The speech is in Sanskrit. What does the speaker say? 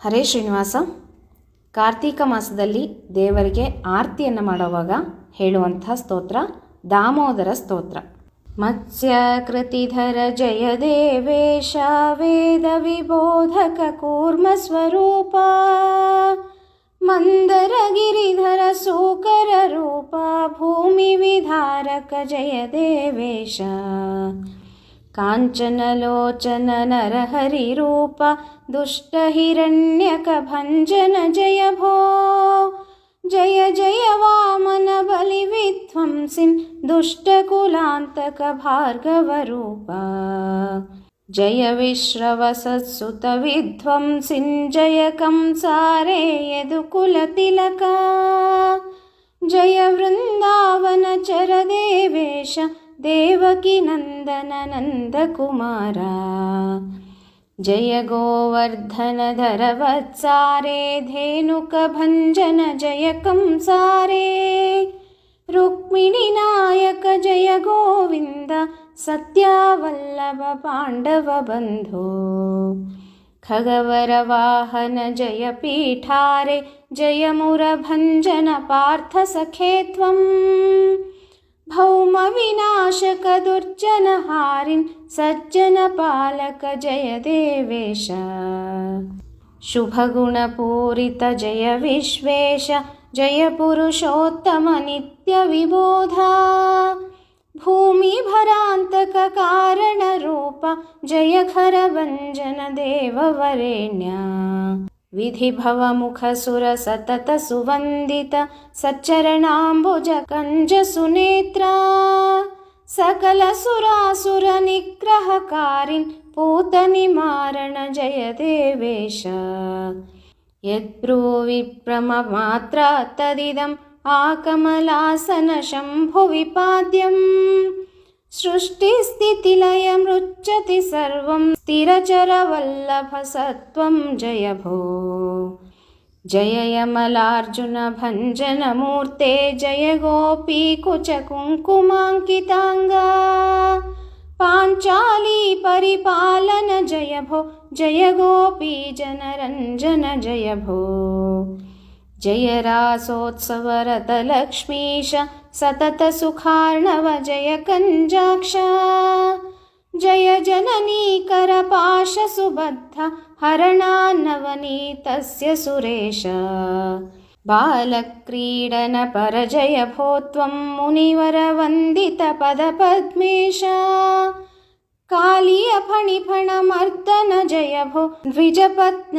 ಹರೇ ಶ್ರೀನಿವಾಸ, ಕಾರ್ತೀಕ ಮಾಸದಲ್ಲಿ ದೇವರಿಗೆ ಆರತಿಯನ್ನು ಮಾಡುವಾಗ ಹೇಳುವಂಥ ಸ್ತೋತ್ರ, ದಾಮೋದರ ಸ್ತೋತ್ರ. ಮತ್ಸ್ಯಕೃತಿಧರ ಜಯ ದೇವೇಶ, ವೇದ ವಿಬೋಧಕ ಕೂರ್ಮ ಸ್ವರೂಪ. ಮಂದರ ಗಿರಿಧರ ಸೂಕರ ರೂಪ, ಭೂಮಿ ವಿಧಾರಕ ಜಯ ದೇವೇಶ. काञ्चनलोचन नरहरिरूप दुष्टहिरण्यकभञ्जन जय भो जय जय वामन बलिविध्वंसिन् दुष्टकुलान्तक भार्गवरूप जय विश्रवसत्सुतविध्वंसिन् जय कंसारे यदुकुलतिलका। जय वृन्दावनचर देवेश देवकी नन्दन नन्दकुमार। जय गोवर्धनधर वत्सारे धेनुकभञ्जन जय कंसारे। रुक्मिणीनायक जय गोविन्द सत्यावल्लभ पाण्डवबन्धो खगवरवाहन जय पीठारे जय मुरभञ्जन पार्थसखे त्वम् भौमविनाशकदुर्जनहारिन् सज्जनपालक जय देवेश शुभगुणपूरित जय विश्वेश जय पुरुषोत्तमनित्यविबोधा भूमिभरान्तककारणरूप जय खरभञ्जन देववरेण्या विधिभवमुखसुरसततसुवन्दित सच्चरणाम्बुज कञ्जसुनेत्रा सकलसुरासुरनिग्रहकारिन् पूतनिमारण जय देवेश यद्ब्रूविप्रममात्रा तदिदम् आकमलासन शम्भुविपाद्यम् सृष्टिस्थितिलयमृच्छति सर्वं स्थिरचरवल्लभसत्त्वं जय भो जय यमलार्जुनभञ्जनमूर्ते जय गोपीकुचकुङ्कुमाङ्किताङ्गा। पाञ्चाली परिपालन जय भो जय गोपीजनरञ्जन जय भो जय रासोत्सवरतलक्ष्मीश सततसुखार्णव जय कञ्जाक्ष जय जननीकरपाशसुबद्ध हरणान्नवनीतस्य सुरेश। बालक्रीडनपरजय भो त्वं मुनिवरवन्दितपदपद्मेश। कालीयफणिफणमर्दन जय भो द्विजपत्न